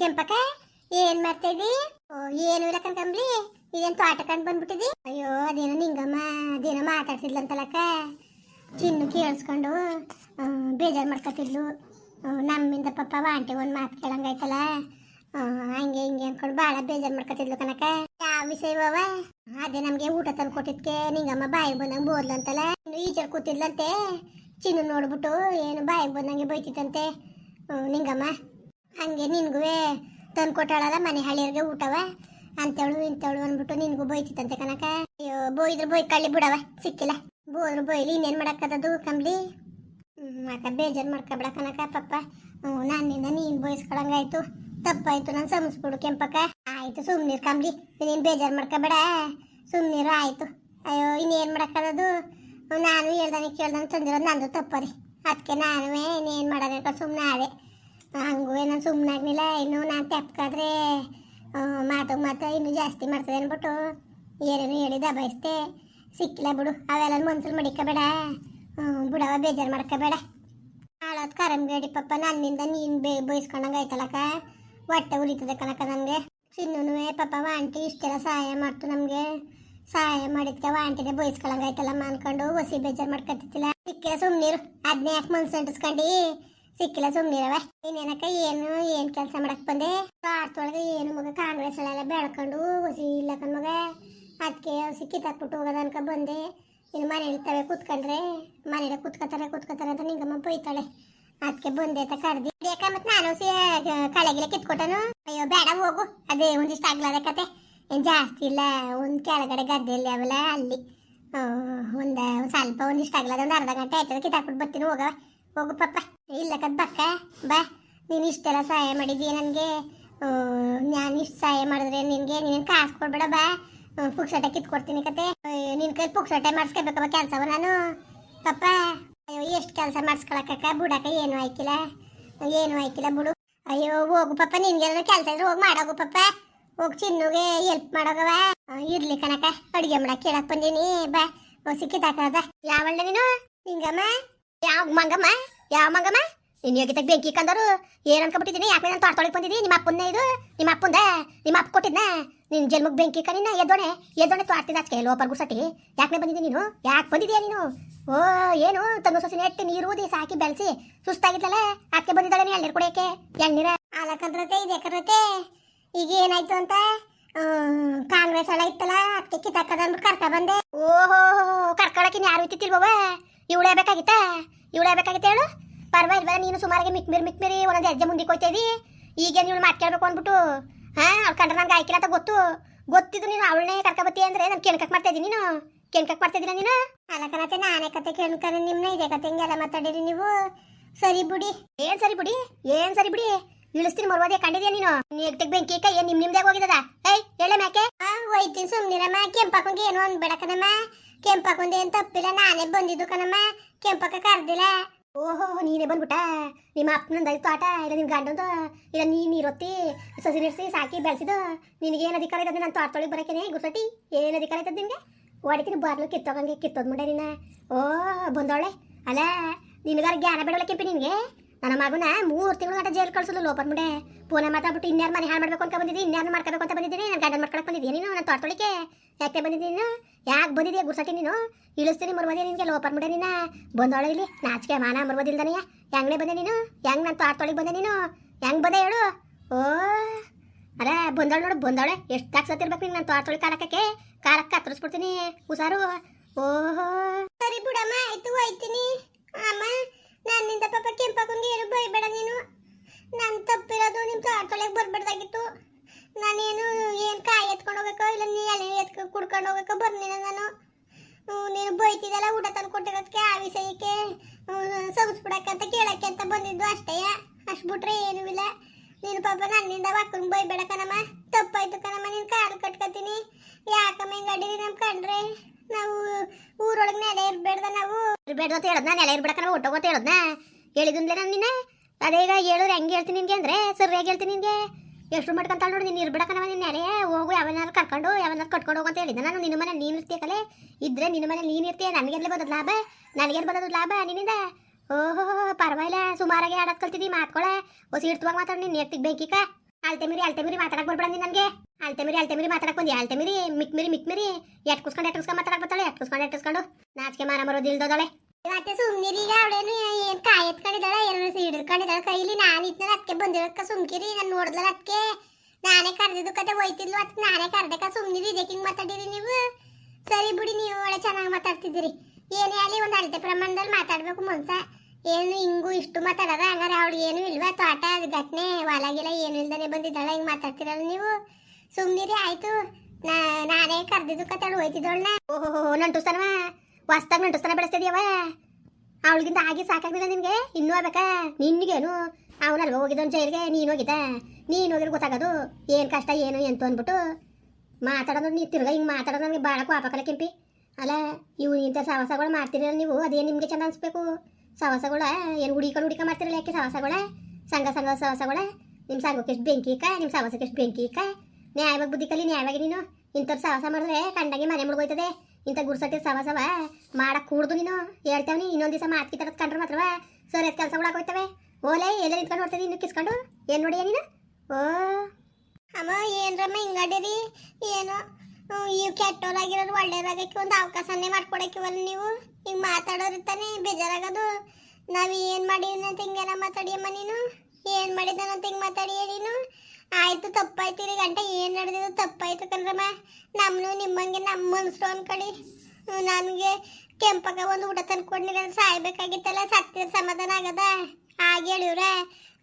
ಕೆಂಪಕ್ಕ, ಏನ್ ಮಾಡ್ತಾ ಇದ್ದಿ? ಏನು ಇಲ್ಲ ಕಣ್ಕಂಬ್ಲಿ ಇದೇನ್ ತೋಟ ಕಂಡು ಬಂದ್ಬಿಟ್ಟಿದಿ ಅಯ್ಯೋ, ಅದೇನೋ ನಿಂಗಮ್ಮ, ಅದೇನೋ ಮಾತಾಡ್ತಿದ್ಲಂತಲಕ್ಕ. ಚಿನ್ನು ಕೇಳಿಸ್ಕೊಂಡು ಬೇಜಾರು ಮಾಡ್ಕೊತಿದ್ಲು. ನಮ್ಮಿಂದ ಪಪ್ಪ ವಾಂಟಿ ಒಂದು ಮಾತು ಕೇಳಂಗಾಯ್ತಲ್ಲ. ಹಂಗೆ ಹಿಂಗೆ ಅನ್ಕೊಂಡು ಭಾಳ ಬೇಜಾರು ಮಾಡ್ಕೊತಿದ್ಲು ಕನಕ ಯಾವ ವಿಷಯವವ ಅದೇ ನಮಗೆ ಊಟ ತಂದು ಕೊಟ್ಟಿದ್ಕೆ, ನಿಂಗಮ್ಮ ಬಾಯಿಗೆ ಬಂದಂಗೆ ಬೋದ್ಲಂತಲ್ಲ. ಇನ್ನು ಈಚರ್ ಕೂತಿದ್ಲಂತೆ. ಚಿನ್ನು ನೋಡ್ಬಿಟ್ಟು, ಏನು ಬಾಯಿಗೆ ಬಂದಂಗೆ ಬೈತಿತ್ತಂತೆ ನಿಂಗಮ್ಮ. ಹಂಗೆ ನಿನ್ಗೂ ತಂದು ಕೊಟ್ಟಾಳಲ್ಲ ಮನೆ ಹಳ್ಳಿಯರಿಗೆ ಊಟವ? ಅಂತೇಳು, ಇಂತೇಳು ಅಂದ್ಬಿಟ್ಟು ನಿನ್ಗೂ ಬೈತಿತ್ತಂತೆ ಕನಕ ಅಯ್ಯೋ, ಬೋಯಿದ್ರು ಬೋಯ್ ಕಳ್ಳಿ ಬಿಡವ, ಸಿಕ್ಕಿಲ್ಲ. ಬೋದ್ರು ಬೋಯ್ಲಿ ಇನ್ನೇನು ಮಾಡಕ್ಕದದು ಕಂಬ್ಲಿ ಅಕ್ಕ ಬೇಜಾರು ಮಾಡ್ಕೊಬೇಡ ಕನಕ ಪಪ್ಪ. ಹ್ಞೂ, ನನ್ನಿಂದ ನೀನು ಬಯಸ್ಕೊಳಂಗಾಯ್ತು. ತಪ್ಪಾಯ್ತು ನಾನು ಸಮಸ್ಬಿಡು ಕೆಂಪಕ್ಕ. ಆಯಿತು ಸುಮ್ಮನಿರು ಕಂಬ್ಲಿ ನೀನು ಬೇಜಾರು ಮಾಡ್ಕೊಬೇಡ. ಸುಮ್ನೀರು, ಆಯಿತು. ಅಯ್ಯೋ, ಇನ್ನೇನು ಮಾಡಕ್ಕದದು? ನಾನು ಹೇಳ್ದಾನೆ ಕೇಳ್ದಾನೆ ತಂದಿರೋದು ನಂದು ರೀ ಅದಕ್ಕೆ ನಾನು ಇನ್ನೇನು ಮಾಡೋದಕ್ಕೆ ಸುಮ್ಮನೆ ಆದೆ ಹಂಗೂ ಏನೋ ಸುಮ್ಮನೆ ಆಗ್ಲಿಲ್ಲ ಇನ್ನು ನಾನು ತೆಪ್ಕಾದ್ರೆ ಮಾತು ಮಾತು ಇನ್ನೂ ಜಾಸ್ತಿ ಮಾಡ್ತದೆ ಅಂದ್ಬಿಟ್ಟು ಏನೇನು ಹೇಳಿ ದಬಾಯಿಸ್ದೆ ಸಿಕ್ಕಿಲ್ಲ ಬಿಡು ಅವೆಲ್ಲ ಮನ್ಸಲ್ಲಿ ಮಡಿಕಬೇಡ. ಬಿಡವ ಬೇಜಾರು ಮಾಡ್ಕೋಬೇಡ. ಹಾಳಾದ ಕರಂಗೇಡಿ ಪಪ್ಪ ನನ್ನಿಂದ ನೀನು ಬೇ ಬಯಸ್ಕೊಂಡಂಗೆ ಆಯ್ತಲ್ಲಕ್ಕ ಹೊಟ್ಟೆ ಉಳಿತದೆ ಕಣಕ ನನಗೆ. ಚಿನ್ನೂ ಪಪ್ಪ ವಾಂಟಿ ಇಷ್ಟೆಲ್ಲ ಸಹಾಯ ಮಾಡ್ತು ನಮಗೆ. ಸಹಾಯ ಮಾಡಿದ್ಕೆ ವಾಂಟಿನೇ ಬೈಸ್ಕೊಳಂಗೆ ಆಯ್ತಲ್ಲಮ್ಮ ಅನ್ಕೊಂಡು ಹೊಸಿ ಬೇಜಾರು ಮಾಡ್ಕೊತಿತ್ತಿಲ್ಲ ಸಿಕ್ಕಿಲ್ಲ ಸುಮ್ಮನಿರು ಅದನ್ನೇ ಯಾಕೆ ಮನ್ಸು ಅಂಟಿಸ್ಕೊಂಡು ಸಿಕ್ಕಿಲ್ಲ ಸುಮ್ಮನಿರವ ಇನ್ನೇನಕ್ಕ ಏನು, ಏನ್ ಕೆಲಸ ಮಾಡಕ್ ಬಂದೆ? ಕಾರ್ತೊಳಗ ಏನು ಮಗ ಕಾಂಗ್ರೆಸ್ ಎಲ್ಲ ಬೆಳ್ಕೊಂಡು ಹೊಸಿ ಇಲ್ಲ ಮಗ. ಅದಕ್ಕೆ ಹೊಸಿ ಕಿತ್ತಾಕ್ಬಿಟ್ಟು ಹೋಗದ ಅನ್ಕ ಬಂದೆ. ಇನ್ನು ಮನೇಲಿ ತವೆ ಕೂತ್ಕೊಂಡ್ರೆ. ಮನೇಲಿ ಕೂತ್ಕೋತಾರೆ ಕೂತ್ಕೋತಾರೆ ಅಂತ ನಿಂಗಮ್ಮ ಬೈತಾಳೆ. ಅದಕ್ಕೆ ಬಂದೆ ಅಂತ ಕರ್ದಿ. ಯಾಕ ಮತ್ತೆ ನಾನು ಸಿ ಕಳೆಗಿಲೆ ಕಿತ್ಕೊಟ್ಟನು? ಅಯ್ಯೋ, ಬೇಡ, ಹೋಗು. ಅದೇ ಒಂದಿಷ್ಟು ಆಗ್ಲದ ಕತೆ. ಏನು ಜಾಸ್ತಿ ಇಲ್ಲ, ಒಂದು ಕೆಳಗಡೆ ಗದ್ದೆಯಲ್ಲಿ ಅವಲ್ಲ ಅಲ್ಲಿ. ಒಂದು, ಸ್ವಲ್ಪ ಒಂದಿಷ್ಟು ಆಗ್ಲದ ಒಂದು ಅರ್ಧ ಗಂಟೆ ಆಯ್ತದ. ಕಿತ್ತಾಕ್ಬಿಟ್ಟು ಬರ್ತೀನಿ, ಹೋಗವ. ಹೋಗು ಪಪ್ಪ ಇಲ್ಲ ಕದ್ಬಕ್ಕ ಬಾ. ನೀನು ಇಷ್ಟೆಲ್ಲ ಸಹಾಯ ಮಾಡಿದ್ದೀಯ ನನಗೆ? ನಾನು ಇಷ್ಟು ಸಹಾಯ ಮಾಡಿದ್ರೆ ನಿನಗೆ? ನೀನು ಕಾಸು ಕೊಡ್ಬೇಡ, ಬಾ. ಪುಕ್ಸಟೆ ಕಿತ್ಕೊಡ್ತೀನಿ ಕತೆ. ನಿನ್ನ ಕೈ ಪುಕ್ಸಟೆ ಮಾಡಿಸ್ಕೋಬೇಕಪ್ಪ ಕೆಲಸವ ನಾನು? ಪಪ್ಪ ಅಯ್ಯೋ, ಎಷ್ಟು ಕೆಲಸ ಮಾಡಿಸ್ಕೊಳಕ್ಕ ಬುಡಕ ಏನು ಆಯ್ಕಿಲ್ಲ. ಏನು ಆಯ್ಕಿಲ್ಲ ಬುಡು. ಅಯ್ಯೋ, ಹೋಗು ಪಪ್ಪ ನಿನ್ಗೆ ಕೆಲಸ ಇದ್ರೆ ಹೋಗಿ ಮಾಡೋಗು ಪಪ್ಪ ಹೋಗಿ ಚಿನ್ನುಗೆ ಹೆಲ್ಪ್ ಮಾಡೋಗವ ಇರ್ಲಿ ಕನಕ ಅಡುಗೆ ಮಾಡಕ್ಕೆ ಕೇಳಕ್ ಬಂದೀನಿ. ಬಾ. ಸಿಕ್ಕಿದಾಕದ ಯಾವಣ್ಣ ನೀನು? ನಿಂಗಮ್ಮ? ಯಾವ ಮಂಗಮ್ಮ? ಯಾವ ಮಂಗಮ್ಮ? ನೀನು ಯೋಗಿತಾಗ ಬೆಂಕಿ ಕಂದರು. ಏನ್ ಅನ್ಕೊಬಿಟ್ಟಿದ್ದೀನಿ ಯಾಕೆ ನಾನು ತೋಟ ಬಂದಿದ್ದೀನಿ ನಿಮ್ಮ ಅಪ್ಪನ ಇದು? ನಿಮ್ಮ ಅಪ್ಪಂದ? ನಿಮ್ಮ ಅಪ್ಪ ಕೊಟ್ಟಿದ್ನ? ನಿನ್ ಜನ್ಮಕ್ ಬೆಂಕಿ ಕರಿನ ಎದ್ದೋಣೆ. ಎದ್ದೋಣೆ ತೊಡ್ತಿದ್ದ ಆಚೆ ಲೋಪರ್ ಗುಸಟಿ ಯಾಕೆ ಬಂದಿದ್ದೀನಿ ನೀನು? ಯಾಕೆ ಬಂದಿದ್ಯಾ ನೀನು? ಓ ಏನು? ತಂಗು ಸೊಸಿ ನೆಟ್ಟು ನೀರು ಊದಿ ಸಾಕಿ ಬೆಳೆಸಿ ಸುಸ್ತಾಗಿದ್ದಲ್ಲ ಅದಕ್ಕೆ ಬಂದಿದ್ದಾಳೆ ನೀ ಎಳ್ನೀರು ಕುಡಿಯಕ್ಕೆ? ಎಳ್ನೀರ? ಇದೆ ಕರತೆ ಈಗ ಏನಾಯ್ತು ಅಂತ? ಕಾಂಗ್ರೆಸ್ ಎಲ್ಲ ಇತ್ತಲ್ಲ? ಅದಕ್ಕೆ ಕಿತ್ತಾಕದ ಅಂದ್ಬಿಟ್ಟು ಕರ್ಕ ಬಂದೆ. ಓಹೋ ಕರ್ಕೊಳಕ್ಕೆ ಯಾರು ಇತ್ತಿಲ್ವವ ಇವಳೇ ಬೇಕಾಗಿತ್ತ? ಇವಳೇ ಬೇಕಾಗಿತ್ತ ಹೇಳು? ಪರವಾಗಿಲ್ಲ ನೀನು ಸುಮಾರಿಗೆ ಮಿಕ್ಮಿರ್ ಮಿಕ್ಮಿರಿ ಒಂದೊಂದು ಹೆಜ್ಜೆ ಮುಂದೆ ಹೋಯ್ತಾ ಈಗೇನು ಇವಳು ಮಾತಾಡ್ಬೇಕು ಅಂದ್ಬಿಟ್ಟು ಹಾ ಅವ್ಳು ಕಂಡ್ರೆ ನಂಗೆ ಆಯ್ಕಿಲ್ಲ ಅಂತ ಗೊತ್ತು. ಗೊತ್ತಿದ್ದು ನೀನು ಅವಳನ್ನೇ ಕರ್ಕೊಬತ್ತಿ ಅಂದ್ರೆ ನಾನು ಕೇಳ್ಕಕ್ಕೆ ಮಾಡ್ತಾ ಇದ್ದೀನಿ ನೀನು. ಕೇಳ್ಕಕ್ಕೆ ಮಾಡ್ತಾ ಇದ್ದೀನ ನೀನು? ಅಲ್ಲಕನತೆ ನಾನೇ ಕತೆ ಕೇಳ್ಕರೆ ನಿಮ್ಮನ್ನ ಇದೇ ಕತೆ ಹಿಂಗೆಲ್ಲ ಮಾತಾಡಿರಿ ನೀವು. ಸರಿ ಬಿಡಿ. ಏನ್ ಸರಿ ಬಿಡಿ? ಏನ್ ಸರಿ ಬಿಡಿ? ಇಳಿಸ್ತೀನಿ ಮರ್ವಾದೆ ಕಂಡಿದ್ಯಾ ನೀನು? ನೀಗ್ತಕ್ ಬೆಂಕಿ ಕೈ ನಿಮ್ಮ ನಿಮ್ದಾಗ ಹೋಗಿದದ? ಏಯ್ ಹೇಳೆ ಮ್ಯಾಕೆ? ಹೋಯ್ತೀನಿ ಸುಮ್ಮನೆ ಮ್ಯಾಕೆ ಪಕ್ಕಂಗೆ ಏನೋ ಒಂದು ಕಣಮ್ಮ. ಕೆಂಪಕ್ಕಂದು ಏನ್ ತಪ್ಪಿಲ್ಲ ನಾನೇ ಬಂದಿದ್ದು ಕಣಮ್ಮ. ಕೆಂಪಕ್ಕ ಕರ್ದಿಲ್ಲ. ಓಹೋ, ನೀನೇ ಬಂದ್ಬಿಟ್ಟ? ನಿಮ್ಮ ಅಪ್ಪನಂದ ತೋಟ, ಇಲ್ಲ ನಿಮ್ಮ ಗಂಡಂದು? ಇಲ್ಲ ನೀ ನೀರೊತ್ತಿ ಸಸಿ ನಿರ್ಸಿ ಸಾಕಿ ಬೆಳೆಸಿದು ನಿನಗೆ ಏನು ಅಧಿಕಾರ ಇದ್ದದ್ದು ನಾನು ತೋಟದೊಳಗೆ ಬರೋಕೇನೆ ಗುಸಟಿ ಏನು ಅಧಿಕಾರ ಇದ್ದದ್ದು ನಿನಗೆ? ಹೊಡಿತೀನಿ ಬಾರ್ಲು ಕಿತ್ತೋಗಂಗೆ, ಕಿತ್ತೋದ್ ಮುಂಡೆ ನಿನ್ನ ಓ ಬಂದವಳೆ ಅಲ್ಲ, ನಿನಗಾರ ಜ್ಞಾನ ಬೇಡವಲ್ಲ ಕೆಂಪಿ ನಿನಗೆ? ನನ್ನ ಮಗನ ಮೂರು ತಿಂಗಳು ಗಂಟೆ ಜೈಲು ಕಳ್ಸಲು ಲೋಪರ್ ಮುಂಡೆ ಮಾತಾ ಮಾತಾಡ್ಬಿಟ್ಟು ಇನ್ಯಾರು ಮನೆ ಹಾಳು ಮಾಡ್ಬೇಕು ಅಂತ ಬಂದಿದ್ದೀನಿ ಇನ್ಯಾರು ಮಾಡ್ಕೋಬೇಕು ಅಂತ ಬಂದಿದ್ದೀನಿ ನಾನು ಗಂಡನ ಮಾಡ್ಕೊಳಕ್ಕೆ ಬಂದಿದ್ದೀನಿ ನೀನು? ನನ್ನ ತೋಟದೊಳಗೆ ಯಾಕೆ ಬಂದಿದ್ದೀನಿ ನೀನು? ಯಾಕೆ ಬಂದಿದ್ದೀಯ ಗುರ್ಸಟಿ ನೀನು? ಇಳಿಸ್ತೀನಿ ಮರ್ಬೋದೇ ನಿನಗೆ ಲೋಪರ್ ಮುಂಡೆ ನಿನ್ನ. ಬಂದವಳೆ ಇಲ್ಲಿ, ನಾಚಿಕೆ ಮಾನ ಮರ್ಬೋದಿಲ್ದನೆಯ ಹೆಂಗನೇ ಬಂದೆ ನೀನು? ಹೆಂಗ್ ನನ್ನ ತೋಟದೊಳಗೆ ಬಂದೆ ನೀನು? ಹೆಂಗ್ ಬಂದೆ ಹೇಳು? ಓ, ಅರೆ, ಬಂದವಳು ನೋಡು ಬಂದೋಳೆ ಎಷ್ಟು ತಾಕ್ ಸತ್ತಿರ್ಬೇಕು ನೀನು ನನ್ನ ತೋಟದೊಳಗೆ ಕಾಲಕ್ಕೆ ಕಾಲಕ್ಕೆ ಕತ್ತರಿಸ್ಬಿಡ್ತೀನಿ ಹುಷಾರು. ಓಹೋ. ಸರಿ ಬಿಡಮ್ಮ, ಆಯ್ತು, ಹೋಯ್ತೀನಿ. ಅಮ್ಮ ನನ್ನಿಂದ ಪಾಪ ಕೆಂಪಕ್ಕಂಗೆ ಏನು ಬೈಬೇಡ ನೀನು ನಾನು ತಪ್ಪಿರೋದು ನಿಮ್ಮ ತೋಟದೊಳಗೆ ಬರ್ಬಾರ್ದಾಗಿತ್ತು ನಾನೇನು ಏನು ಕಾಯಿ ಎತ್ಕೊಂಡು ಹೋಗ್ಬೇಕೋ ಇಲ್ಲ ನೀ ಎಳೆ ಎತ್ಕೊ ಹೋಗಕ್ಕೆ ಬರ್ಲಿಲ್ಲ ನಾನು. ನೀನು ಬೈತಿದ್ದಲ್ಲ, ಊಟ ತಂದು ಕೊಟ್ಟಿರೋದಕ್ಕೆ, ಆ ವಿಷಯಕ್ಕೆ ಸಗಿಸ್ಬಿಡಕ್ಕೆ ಅಂತ ಕೇಳಕ್ಕೆ ಅಂತ ಬಂದಿದ್ದು ಅಷ್ಟೇ. ಅಷ್ಟು ಬಿಟ್ರೆ ಏನೂ ಇಲ್ಲ. ನೀನು ಪಾಪ ನನ್ನಿಂದ ಮಕ್ಕಳು ಬೈಬೇಡ ಕಣಮ್ಮ. ತಪ್ಪಾಯ್ತು ಕಣಮ್ಮ, ನೀನು ಕಾಲು ಕಟ್ಕೊತೀನಿ. ಯಾಕಮ್ಮ ಹಿಂಗೆ ನಮ್ಮ ಕಂಡ್ರೆ ನಾವು ಊರೊಳಗೆ ನೆಲೆ ಇರ್ಬೇಡ್ದ ನಾವು. ಇರ್ಬೇಡ್ದು ಅಂತ ಹೇಳದ್ನ, ನೆಲೆ ಇರ್ಬೇಡಕ್ಕ ಊಟ ಅಂತ ಹೇಳದ್ನ. ಹೇಳಿದ್ಲೆ ನಾನು ನಿನ್ನ? ಅದೇ ಈಗ ಹೇಳಿದ್ರೆ ಹೆಂಗೆ ಹೇಳ್ತೀನಿ ನಿನಗೆ ಅಂದ್ರೆ? ಸರಿಯಾಗಿ ಹೇಳ್ತೀನಿ ನಿನ್ಗೆ. ಎಷ್ಟು ಮಾಡ್ಕೊಂತ ನೋಡಿ, ನೀನು ಇರ್ಬೇಡಕ್ಕ ನಿನ್ನ ನೆಲೆ ಹೋಗು ಯಾವನಾರು ಕರ್ಕೊಂಡು ಯಾವನಾರು ಕಟ್ಕೊಂಡು ಹೋಗು ಅಂತ ಹೇಳಿದ್ದೆ ನಾನು ನಿನ್ನ ಮನೆ ನೀನು ಇರ್ತೀಯಕಲೆ. ಇದ್ರೆ ನಿನ್ನ ಮನೆ ನೀನು ಇರ್ತೀಯ, ನನಗೆಲ್ಲ ಬರೋದು ಲಾಭ? ನನಗೇನು ಬರೋದು ಲಾಭ ನಿನ್ನಿಂದ? ಓಹೋ, ಪರವಾಗಿಲ್ಲ, ಸುಮಾರಾಗಿ ಆಡೋದು ಕಲ್ತಿದ್ದಿ ಮಾತ್ಕೊಳೆ ಹೊಸ ಇಡ್ತುವಾಗ ಮಾತಾಡ, ನೀನು ಎತ್ತಿಗೆ ಬೇಕಿಕ. ಅಳ್ತೆ ಮೀರಿ ಅಳ್ತೆ ಮೀರಿ ಮಾತಾಡಕ್ ಬರ್ಬೇಡ ನೀನು ನನಗೆ. ಅಳ್ತೆ ಮೀರಿ ಅಳ್ತೆ ಮಿರಿ ಮಾತಾಡಕ್ ಬಂದಿ. ಅಳ್ತೆ ಮೀರಿ ಮಿಕ್ ಮೀರಿ ಮಿಕ್ ಮೀರಿ ಎಟ್ ಕುಸ್ಕೊಂಡು ಎಟ್ ಕುಸ್ಕೊಂಡು ಮಾತಾಡಕ್ ಬರ್ತಾಳೆ. ಎಟ್ಕುಸ್ಕೊಂಡು ಎಟ್ಕುಸ್ಕೊಂಡು ನಾಚಿಕೆ ಮಾರ ಮರೋದು ಇಲ್ದೋದಳೆ. ಮತ್ತೆ ಸುಮ್ನಿರಿ ಈಗ ಅವಳೇನು ಏನ್ ಕಾಯಿ ಎತ್ಕೊಂಡಿದ್ದಾಳೆ ಎರಡು ಹಿಡಿದ್ಕೊಂಡಿದ್ದಾಳೆ ಕೈಲಿ ನಾನು ಇದ್ನಲ್ಲ ಅದಕ್ಕೆ ಬಂದಿರಕ್ಕ ಸುಮ್ಕಿರಿ, ನಾನು ನೋಡ್ದಲ್ಲ ಅದಕ್ಕೆ ನಾನೇ ಕರೆದಿದ್ದು ಕತೆ ಹೋಯ್ತಿದ್ಲು ಅದಕ್ಕೆ ನಾನೇ ಕರೆದಕ್ಕ ಸುಮ್ನಿರಿ, ಇದಕ್ಕೆ ಮಾತಾಡಿರಿ ನೀವು. ಸರಿ ಬಿಡಿ ನೀವು, ಒಳ್ಳೆ ಚೆನ್ನಾಗಿ ಮಾತಾಡ್ತಿದ್ದೀರಿ. ಏನೇ ಆಗಲಿ ಒಂದು ಅಳತೆ ಪ್ರಮಾಣದಲ್ಲಿ ಮಾತಾಡಬೇಕು ಮನ್ಸ. ಏನು ಹಿಂಗೂ ಇಷ್ಟು ಮಾತಾಡೋದ ಹಂಗಾರೆ ಅವಳು ಏನು ಇಲ್ವಾ? ತೋಟ ಘಟನೆ ಹೊಲಗಿಲ್ಲ ಏನು ಇಲ್ದಾನೆ ಬಂದಿದ್ದಾಳೆ, ಹಿಂಗೆ ಮಾತಾಡ್ತಿರಲ್ಲ ನೀವು. ಸುಮ್ನಿರಿ, ಆಯ್ತು. ನಾನೇ ಕರೆದಿದ್ದು ಕತೆ ಹೋಯ್ತಿದ್ದವಳನ್ನ ಓಹೋ ನಂಟುಸ್ತಾನವ ಹೊಸ್ದಾಗಿ ನಂಟುಸ್ತಾನ ಬೆಳೆಸ್ತಿದ್ಯವ? ಅವಳಿಗಿಂತ ಆಗಿ ಸಾಕಾಗ್ಲಿಲ್ಲ ನಿಮಗೆ ಇನ್ನೂ ಆಗ್ಬೇಕಾ? ನಿನ್ಗೇನು? ಅವನಲ್ವ ಹೋಗಿದ್ದವನು ಜೈಲ್ಗೆ? ನೀನು ಹೋಗಿದ್ದ? ನೀನು ಹೋಗಿರೋ ಗೊತ್ತಾಗೋದು? ಏನು ಕಷ್ಟ, ಏನು ಎಂತು ಅಂದ್ಬಿಟ್ಟು? ಮಾತಾಡೋದು ನೀ ತಿರ್ಗಾ ಹಿಂಗೆ ಮಾತಾಡೋದು ನನಗೆ ಭಾಳ ಕೋಪಕಲ ಕೆಂಪಿ. ಅಲ್ಲ ಇವು ಇಂಥ ಸವಾಸಗಳು ಮಾಡ್ತೀರಲ್ಲ ನೀವು ಅದೇನು ನಿಮಗೆ ಚೆಂದ ಅನಿಸ್ಬೇಕು. ಸವಾಸಗಳ, ಏನು ಹುಡಿಕೊಂಡು ಹುಡಿಕ ಮಾಡ್ತಿರಲ್ಲ ಯಾಕೆ ಸವಾಸಗಳ? ಸಂಘ ಸಂಘ ಸವಾಸಗಳ? ನಿಮ್ಮ ಸಂಘಕ್ಕೆ ಎಷ್ಟು ಬೆಂಕಿ ಇಕ್ಕ? ನಿಮ್ಮ ಸವಾಸಕ್ಕೆ ಎಷ್ಟು ಬೆಂಕಿ ಇಕ್ಕ? ನ್ಯಾಯವಾಗಿ ಬುದ್ಧಿ ಕಲಿ, ನ್ಯಾಯವಾಗಿ ನೀನು ಇಂಥವ್ರು ಸವಾಸ ಮಾಡಿದ್ರೆ ಕಂಡಾಗಿ ಮನೆ ಮುಳುಗೋಯ್ತದೆ. ಇಂಥ ಗುಡ್ಸಟ್ಟಿ ಸವಾಸವ? ಮಾಡಕ್ ಕೂಡ್ದು ನೀನು? ಹೇಳ್ತೇವನಿ ಇನ್ನೊಂದು ದಿವಸ ಮಾತ್ಕಿ ತರದ್ ಕಂಡ್ರೆ ಮಾತ್ರವ? ಸರಿ ಕೆಲಸಗಳಾಗ ಹೋಯ್ತವೆ ಓಲೆ ಎಲ್ಲ ನಿಂತ್ಕೊಂಡು ನೋಡ್ತಿದ್ದಿ ಇನ್ನು ಕಿಸ್ಕೊಂಡು? ಏನು ನೋಡಿ ನೀನು? ಓ. ಅಮ್ಮ, ಏನ್ರಮ್ಮ ಹಿಂಗಡೀರಿ ಏನೋ ಇವು ಕೆಟ್ಟೋರಾಗಿರೋರು ಒಳ್ಳೇದಾಗಕ್ಕೆ ಒಂದು ಅವಕಾಶನೇ ಮಾಡ್ಕೊಡಕ್ಕಿವಲ್ಲ ನೀವು. ಹಿಂಗೆ ಮಾತಾಡೋರು ತಾನೇ ಬೇಜಾರಾಗೋದು. ನಾವು ಏನು ಮಾಡಿದ್ನಂತ ಹಿಂಗೆಲ್ಲ ಮಾತಾಡಿಯಮ್ಮ ನೀನು? ಏನು ಮಾಡಿದ್ದಾನಂತ ಹಿಂಗೆ ಮಾತಾಡಿಯ ನೀನು? ಆಯ್ತು, ತಪ್ಪಾಯ್ತು ರೀ ಗಂಟೆ. ಏನು ನಡೆದಿದ್ದು ತಪ್ಪಾಯ್ತು ಕಣ್ರಮ್ಮ. ನಮ್ಮನು ನಿಮ್ಮಂಗೆ ನಮ್ಮ ಮನಸ್ಸು ಅನ್ಕೊಳ್ಳಿ. ನನಗೆ ಕೆಂಪಗ ಒಂದು ಊಟ ತಂದ್ಕೊಂಡಿರ ಸಾಯ್ಬೇಕಾಗಿತ್ತಲ್ಲ ಸತ್ತಿರ ಸಮಾಧಾನ ಆಗದ? ಹಾಗೆ ಹೇಳಿವ್ರೆ.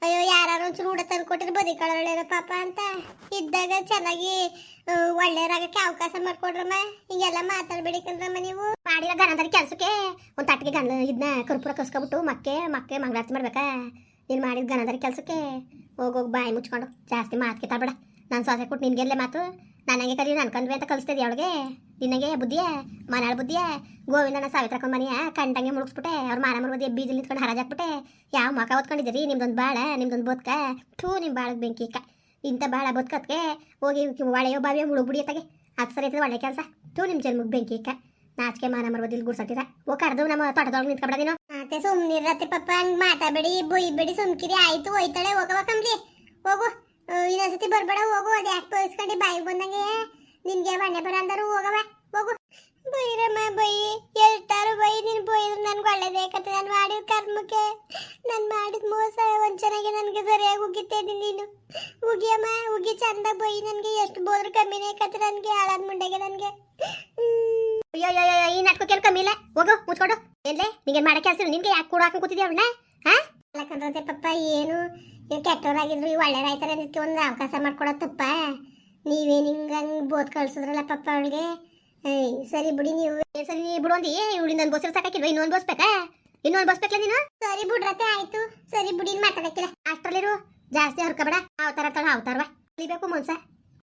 ಅಯ್ಯೋ ಯಾರು ಒಂಚೂರು ಊಟ ತಂದು ಕೊಟ್ಟಿದ್ರೆ ಬದಿ ಕಳೆದ ಪಾಪ ಅಂತ. ಇದ್ದಾಗ ಚೆನ್ನಾಗಿ ಒಳ್ಳೆಯರಾಗಕ್ಕೆ ಅವಕಾಶ ಮಾಡ್ಕೊಡ್ರಮ್ಮ. ಹಿಂಗೆಲ್ಲ ಮಾತಾಡ್ಬೇಡಿ ಕಣ್ರಮ್ಮ ನೀವು. ಮಾಡಿರೋ ಗಣಂದ್ರ ಕೆಲಸಕ್ಕೆ ಒಂದು ತಟ್ಟಿಗೆ ಗಂಡ ಇದನ್ನ ಕರ್ಪೂರ ಕಸ್ಕೊಬಿಟ್ಟು ಮಕ್ಕೆ ಮಕ್ಕೆ ಮಂಗಳಾರತಿ ಮಾಡ್ಬೇಕಾ? ನೀನು ಮಾಡಿದ ಗನದರ ಕೆಲಸಕ್ಕೆ ಹೋಗೋಗಿ ಬಾಯಿ ಮುಚ್ಕೊಂಡು ಜಾಸ್ತಿ ಮಾತು ಬಿಡ ನಾನು ಸೊಸೆ ಕೊಟ್ಟು ನಿನ್ಗೆಲ್ಲೇ ಮಾತು. ನನಗೆ ಕಲಿ ಅನ್ಕೊಂಡ್ವಿ ಅಂತ ಕಲಿಸ್ತಿದ್ದೆ ಅವಳಿಗೆ? ನಿನಗೆ ಬುದ್ಧಿಯೇ? ಮನಾಳ ಬುದ್ಧಿಯೇ? ಗೋವಿಂದನ ಸಾವಿತ್ರಕ್ಕ ಮನೆಯ ಕಂಡಂಗೆ ಮುಳುಗಿಸ್ಬಿಟ್ಟೆ. ಅವ್ರ ಮಾನ ಬದಿಯ ಬೀಜಲ್ಲಿ ನಿಂತ್ಕೊಂಡು ಹರಾಜಾಕ್ಬಿಟ್ಟೆ ಯಾವ ಮಕ ಓದ್ಕೊಂಡಿದ್ದೀರಿ ನಿಮ್ದೊಂದು ಬಾಳ, ನಿಮ್ದೊಂದು ಬದುಕ. ಥೂ ನಿಮ್ಮ ಬಾಳಕ್ಕೆ ಬೆಂಕಿ ಕ ಇಂಥ ಬಾಳ ಬದುಕತ್ಗೆ ಹೋಗಿ ಒಳೆಯೋ ಬಾವಿಯೋ ಮುಳುಗ್ಬಿಡಿಯತ್ತಾಗೆ ಅದು ಸರಿ ಇರ್ತದೆ ಒಳ್ಳೆ ಕೆಲಸ. ಥೂ ನಿಮ್ಮ ಜನ್ಮಕ್ಕೆ ಬೆಂಕಿ ಇಕ್ಕ ನಾಚಿಕೆ ಮಾನ ಮರುವುದಿಲ್ಲ ಗುಡ್ಸಟ್ಟಿರ ಓ, ಕರ್ದು ನಮ್ಮ ತೋಟದೊಳಗೆ ನಿಂತ್ಕೊಬೇಡ ನೀನು. ಮತ್ತೆ ಸುಮ್ಮನಿರತ್ತೆ ಪಪ್ಪ ಹಂಗೆ ಮಾತಾಡಬೇಡಿ ಬೊಯ್ಬೇಡಿ ಸುಮ್ಕಿರಿ, ಆಯ್ತು, ಹೋಯ್ತಾಳೆ ಹೋಗವ ಹೋಗು ಇನ್ನೊಂದ್ಸತಿ ಬರ್ಬೇಡ, ಹೋಗು, ಅದು ಯಾಕೆ ತೋರಿಸ್ಕೊಂಡು, ಬಾಯಿಗೆ ಬಂದಂಗೆ. ನಿನ್ಗೆ ಬಣ್ಣೆ ಬರ ಅಂದರು ಹೋಗವ ಹೋಗು. ಬೈರಮ್ಮ, ಬೈ, ಹೇಳ್ತಾರು, ಬೈ, ನೀನು ಬೈದ್ರು ನನ್ಗೆ ಒಳ್ಳೇದೇಕತ್ತೆ ನಾನು ಮಾಡಿದ ಕರ್ಮಕ್ಕೆ. ನಾನು ಮಾಡಿದ ಮೋಸ ವಂಚನೆಗೆ ನನಗೆ ಸರಿಯಾಗಿ ಉಗಿತಾ ನೀನು. ಉಗಿಯಮ್ಮ, ಉಗಿ ಚಂದ ಬೈ, ನನಗೆ ಎಷ್ಟು ಬೋದ್ರು ಕಮ್ಮಿನೇ ಕತ್ತೆ ನನಗೆ ಹಾಳಾದ ಮುಂಡೆಗೆ ನನಗೆ ಅಯ್ಯೋ ಅಯ್ಯೋ ಅಯ್ಯೋ, ಈ ನಾಟಕ ಕಮ್ಮಿ ಇಲ್ಲ ಹೋಗು ಮುಚ್ಕೊಡು. ಏನ್ಲೇ ನಿಂಗೆ ಮಾಡಕ್ಕೆ ಕೆಲಸ ನಿನ್ಗೆ ಯಾಕೆ ಕೂಡ ಹಾಕೊಂಡು ಕೂತಿದ್ಯಾ ಅವಳನ್ನ? ಹಾ? ಪಪ್ಪ ಏನು? ಇವ್ ಕೆಟ್ಟವರಾಗಿದ್ರು ಇವ್ ಒಳ್ಳೇದಾಯ್ತಾರೆ ಅದಕ್ಕೆ ಒಂದು ಅವಕಾಶ ಮಾಡ್ಕೊಡೋ ತಪ್ಪ. ನೀವೇನು ಹಿಂಗೆ ಹಂಗೆ ಬೋದ್ ಕಳ್ಸಿದ್ರಲ್ಲ ಪಪ್ಪ ಅವಳಿಗೆ? ಸರಿ ಬಿಡಿ ನೀವು. ಸರಿ ಬಿಡು ಅಂದಿ. ಇವಳಿ ನನ್ನ ಬಸ್ ಸಾಕಾಕಿಲ್ವ? ಇನ್ನೊಂದು ಬಸ್ ಬೇಕಾ ಇನ್ನೊಂದು ಬಸ್ ಬೇಕಲ್ಲ ನೀನು? ಸರಿ ಬಿಡ್ರತೆ ಆಯ್ತು. ಸರಿ ಬಿಡಿ ಮಾತಾಡಕ್ಕಿಲ್ಲ. ಅಷ್ಟರಲ್ಲಿರು. ಜಾಸ್ತಿ ಹೊರ್ಕಬೇಡ. ಅವತಾರ ತಳ ಅವತಾರವಾ ಕಲಿಬೇಕು ಮನ್ಸ.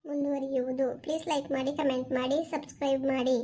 ಮುಂದುವರಿಯುವುದು. ಪ್ಲೀಸ್ ಲೈಕ್ ಮಾಡಿ ಕಮೆಂಟ್ ಮಾಡಿ ಸಬ್ಸ್ಕ್ರೈಬ್ ಮಾಡಿ.